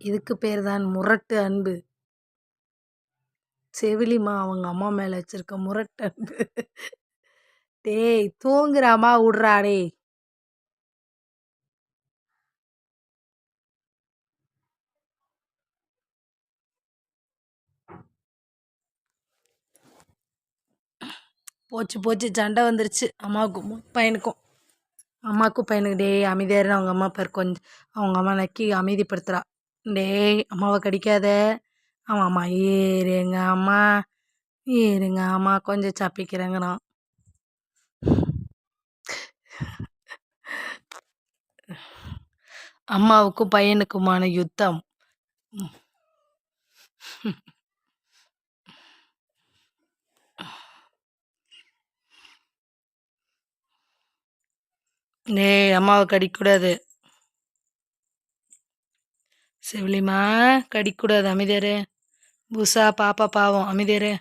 இதுக்கு பேர் தான் முரட்டு அன்பு. செவிலிமா அவங்க அம்மா மேலே வச்சிருக்க முரட்டு அன்பு. டேய் தூங்குறாமா விடுறா டேய். போச்சு போச்சு சண்டை வந்துருச்சு. அம்மாவுக்கும் பையனுக்கும். அம்மாவுக்கும் பையனுக்கு டேய் அமைதியாருன்னு அவங்க அம்மா பேர் கொஞ்சம் அவங்க அம்மா நக்கி அமைதிப்படுத்துகிறா டேய் அம்மாவை கடிக்காத. அவன் அம்மா ஏறுங்க அம்மா ஏறுங்க அம்மா கொஞ்சம் சப்பிக்கிறேங்கிறான் அம்மாவுக்கும் பையனுக்குமான யுத்தம். டேய் அம்மாவை கடிக்கக்கூடாது செவிலிமா கடிக்கக்கூடாது அமைதியாரு. புசா பாப்பா பாவம் அமைதியாரு.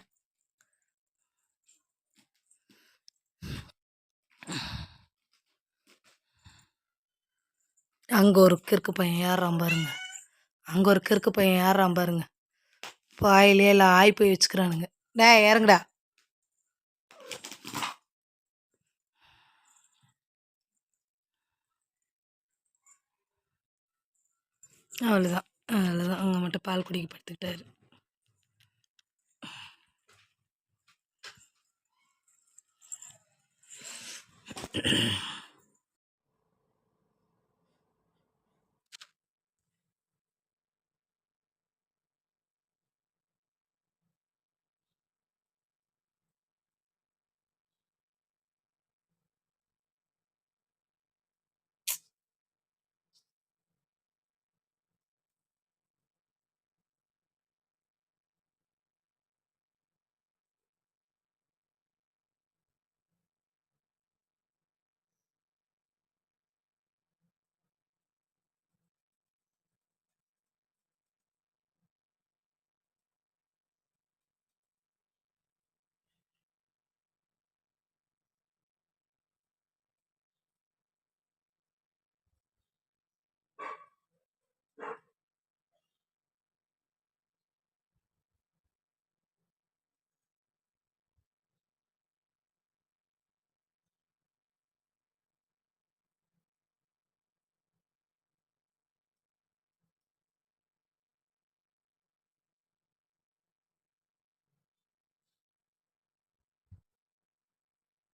அங்கே ஒரு கிறுக்கு பையன் ஏறான் பாருங்க. அங்கே ஒரு கிறுக்கு பையன் ஏறான் பாருங்க. பாயிலே எல்லாம் ஆய் போய் வச்சுக்கிறானுங்க. டே இறங்குடா. அவ்வளோதான் அவ்வளோதான் அவங்க மட்டும் பால் குடிக்க படுத்துக்கிட்டாரு